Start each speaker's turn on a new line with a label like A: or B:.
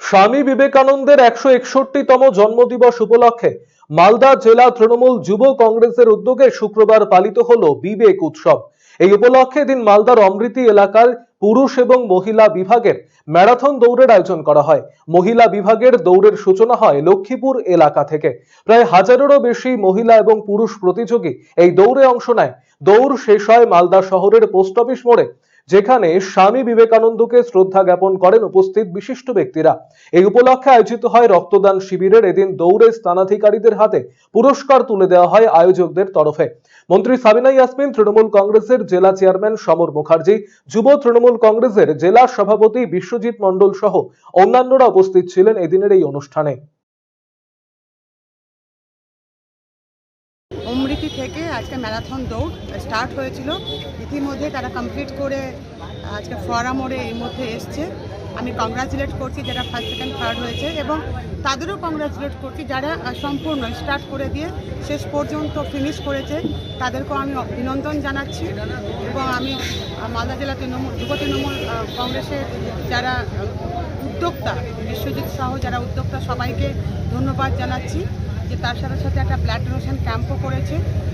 A: স্বামী বিবেকানন্দের একশো একষট্টিতম জন্মদিবস উপলক্ষে মালদা জেলা তৃণমূল যুব কংগ্রেসের উদ্যোগে শুক্রবার পালিত হলো বিবেক উৎসব। এই উপলক্ষে দিন মালদার অমৃতি এলাকার পুরুষ এবং মহিলা বিভাগের ম্যারাথন দৌড়ের আয়োজন করা হয়। মহিলা বিভাগের দৌড়ের সূচনা হয় লক্ষ্মীপুর এলাকা থেকে। প্রায় হাজারেরও বেশি মহিলা এবং পুরুষ প্রতিযোগী এই দৌড়ে অংশ নেয়। দৌড় শেষ হয় মালদা শহরের পোস্ট অফিস মোড়ে। যেখানে স্বামী বিবেকানন্দকে শ্রদ্ধা জ্ঞাপন করেন উপস্থিত বিশিষ্ট ব্যক্তিরা। এই উপলক্ষে আয়োজিত হয় রক্তদান শিবিরের। এদিন দৌড়ে স্থানাধিকারীদের হাতে পুরস্কার তুলে দেওয়া হয় আয়োজকদের তরফে। মন্ত্রী সাবিনা ইয়াসমিন, তৃণমূল কংগ্রেসের জেলা চেয়ারম্যান সমর মুখার্জি, যুব তৃণমূল কংগ্রেসের জেলা সভাপতি বিশ্বজিৎ মণ্ডল সহ অন্যান্যরা উপস্থিত ছিলেন এদিনের এই অনুষ্ঠানে।
B: অমৃতি থেকে আজকে ম্যারাথন দৌড় স্টার্ট হয়েছিল। ইতিমধ্যে তারা কমপ্লিট করে আজকে ফোয়ারা মোড়ে এই মধ্যে এসছে। আমি কংগ্রাচুলেট করছি যারা ফার্স্ট সেকেন্ড থার্ড হয়েছে এবং তাদেরও কংগ্রাচুলেট করছি যারা সম্পূর্ণ স্টার্ট করে দিয়ে শেষ পর্যন্ত ফিনিশ করেছে। তাদেরকেও আমি অভিনন্দন জানাচ্ছি এবং আমি মালদা জেলা তৃণমূল, যুব তৃণমূল কংগ্রেসের যারা, উদ্যোক্তা, বিশ্বজিৎ সহ যারা উদ্যোক্তা সবাইকে ধন্যবাদ জানাচ্ছি। যে তার সাথে সাথে একটা ব্লাড ডোনেশন ক্যাম্পও করেছে।